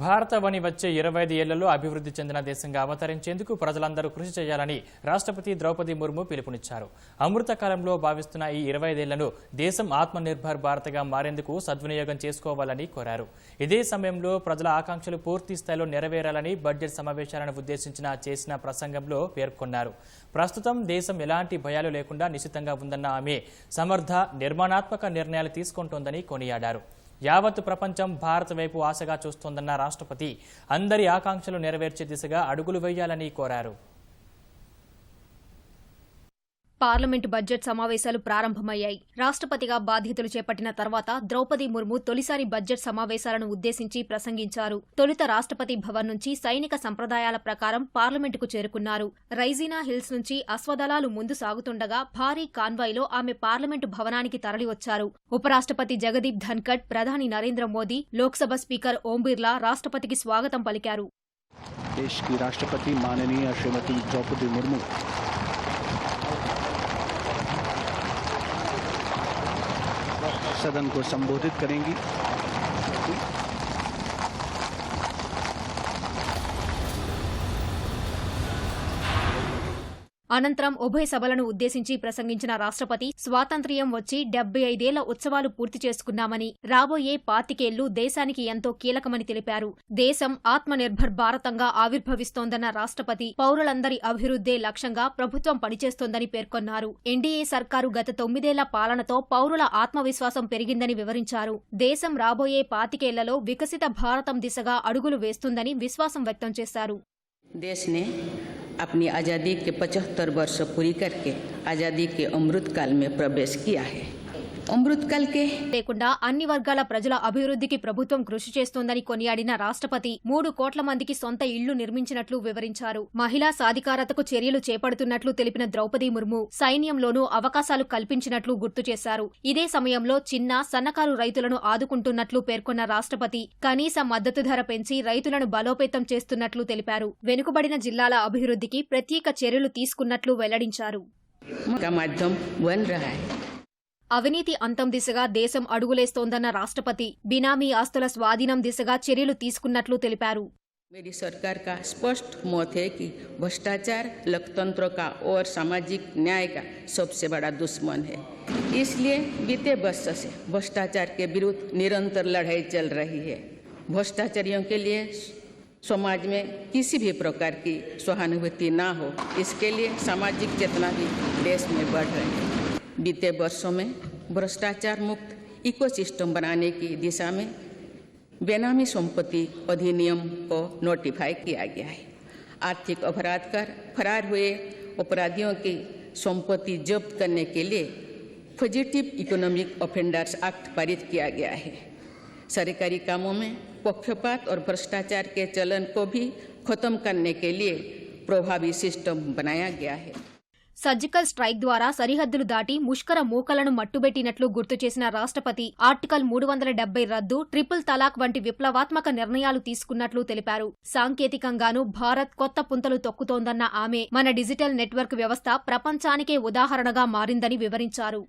భారతవని వచ్చే ఇరవై ఐదు ఏళ్ళలో అభివృద్ధి చెందిన దేశంగా అవతరించేందుకు ప్రజలందరూ కృషి చేయాలని రాష్ట్రపతి ద్రౌపది ముర్ము పిలుపునిచ్చారు. అమృతకాలంలో భావిస్తున్న ఈ ఇరవై ఐదేళ్ళను దేశం ఆత్మనిర్భర్ భారత్గా మారేందుకు సద్వినియోగం చేసుకోవాలని కోరారు. ఇదే సమయంలో ప్రజల ఆకాంక్షలు పూర్తి స్థాయిలో నెరవేరాలని బడ్జెట్ సమావేశాలను ఉద్దేశించిన చేసిన ప్రసంగంలో పేర్కొన్నారు. ప్రస్తుతం దేశం ఎలాంటి భయాలు లేకుండా నిశ్చితంగా ఉందన్న ఆమె సమర్థ నిర్మాణాత్మక నిర్ణయాలు తీసుకుంటోందని కొనియాడారు. యావత్ ప్రపంచం భారత్ వైపు ఆశగా చూస్తోందన్న రాష్ట్రపతి అందరి ఆకాంక్షలు నెరవేర్చే దిశగా అడుగులు వేయాలని కోరారు. పార్లమెంటు బడ్జెట్ సమావేశాలు ప్రారంభమయ్యాయి. రాష్ట్రపతిగా బాధ్యతలు చేపట్టిన తర్వాత ద్రౌపది ముర్ము తొలిసారి బడ్జెట్ సమావేశాలను ఉద్దేశించి ప్రసంగించారు. తొలుత రాష్ట్రపతి భవన్ నుంచి సైనిక సంప్రదాయాల ప్రకారం పార్లమెంటుకు చేరుకున్నారు. రైజీనా హిల్స్ నుంచి అశ్వదళాలు ముందు సాగుతుండగా భారీ కాన్వాయ్లో ఆమె పార్లమెంటు భవనానికి తరలివచ్చారు. ఉపరాష్ట్రపతి జగదీప్ ధన్కడ్ ప్రధాని నరేంద్ర మోదీ లోక్సభ స్పీకర్ ఓం బిర్లా రాష్ట్రపతికి స్వాగతం పలికారు. దేశ్కి రాష్ట్రపతి మాననీయ శ్రీమతి ద్రౌపది ముర్ము सदन को संबोधित करेंगी। అనంతరం ఉభయ సభలను ఉద్దేశించి ప్రసంగించిన రాష్ట్రపతి స్వాతంత్ర్యం వచ్చి డెబ్బై ఐదేళ్ళ ఉత్సవాలు పూర్తి చేసుకున్నామని రాబోయే పాతికేళ్ళు దేశానికి ఎంతో కీలకమని తెలిపారు. దేశం ఆత్మనిర్భర్ భారతంగా ఆవిర్భవిస్తోందన్న రాష్ట్రపతి పౌరులందరి అభివృద్దే లక్ష్యంగా ప్రభుత్వం పనిచేస్తోందని పేర్కొన్నారు. ఎన్డీఏ సర్కారు గత తొమ్మిదేళ్ళ పాలనతో పౌరుల ఆత్మవిశ్వాసం పెరిగిందని వివరించారు. దేశం రాబోయే పాతికేళ్ళలో వికసిత భారతం దిశగా అడుగులు వేస్తుందని విశ్వాసం వ్యక్తం చేశారు. अपनी आज़ादी के 75 वर्ष पूरी करके आज़ादी के अमृत काल में प्रवेश किया है। లేకుండా అన్ని వర్గాల ప్రజల అభివృద్ధికి ప్రభుత్వం కృషి చేస్తోందని కొనియాడిన రాష్ట్రపతి మూడు కోట్ల మందికి సొంత ఇళ్ళు నిర్మించినట్లు వివరించారు. మహిళా సాధికారతకు చర్యలు చేపడుతున్నట్లు తెలిపిన ద్రౌపది ముర్ము సైన్యంలోనూ అవకాశాలు కల్పించినట్లు గుర్తు చేశారు. ఇదే సమయంలో చిన్న సన్నకారు రైతులను ఆదుకుంటున్నట్లు పేర్కొన్న రాష్ట్రపతి కనీస మద్దతు ధర పెంచి రైతులను బలోపేతం చేస్తున్నట్లు తెలిపారు. వెనుకబడిన జిల్లాల అభివృద్ధికి ప్రత్యేక చర్యలు తీసుకున్నట్లు వెల్లడించారు. అవినీతి అంతం దిశగా దేశం అడుగులేస్తోందన్న రాష్ట్రపతి బినామీ ఆస్తుల స్వాధీనం దిశగా చర్యలు తీసుకున్నట్లు తెలిపారు मेरी सरकार का स्पष्ट मत है कि भ्रष्टाचार लोकतंत्र का और सामाजिक न्याय का सबसे बड़ा दुश्मन है इसलिए बीते वर्ष से भ्रष्टाचार के विरुद्ध निरंतर लड़ाई चल रही है भ्रष्टाचारियों के लिए समाज में किसी भी प्रकार की सहानुभूति ना हो इसके लिए सामाजिक चेतना भी देश में बढ़ रही है बीते वर्षों में भ्रष्टाचार मुक्त इकोसिस्टम बनाने की दिशा में बेनामी संपत्ति अधिनियम को नोटिफाई किया गया है। आर्थिक अपराध कर फरार हुए अपराधियों की संपत्ति जब्त करने के लिए फॉजिटिव इकोनॉमिक ऑफेंडर्स एक्ट पारित किया गया है। सरकारी कामों में पक्षपात और भ्रष्टाचार के चलन को भी खत्म करने के लिए प्रभावी सिस्टम बनाया गया है। సర్జికల్ స్ట్రైక్ ద్వారా సరిహద్దులు దాటి ముష్కర మూకలను మట్టుబెట్టినట్లు గుర్తు చేసిన రాష్ట్రపతి ఆర్టికల్ మూడు వందల డెబ్బై రద్దు ట్రిపుల్ తలాక్ వంటి విప్లవాత్మక నిర్ణయాలు తీసుకున్నట్లు తెలిపారు. సాంకేతికంగానూ భారత్ కొత్త పుంతలు తొక్కుతోందన్న ఆమె మన డిజిటల్ నెట్వర్క్ వ్యవస్థ ప్రపంచానికే ఉదాహరణగా మారిందని వివరించారు.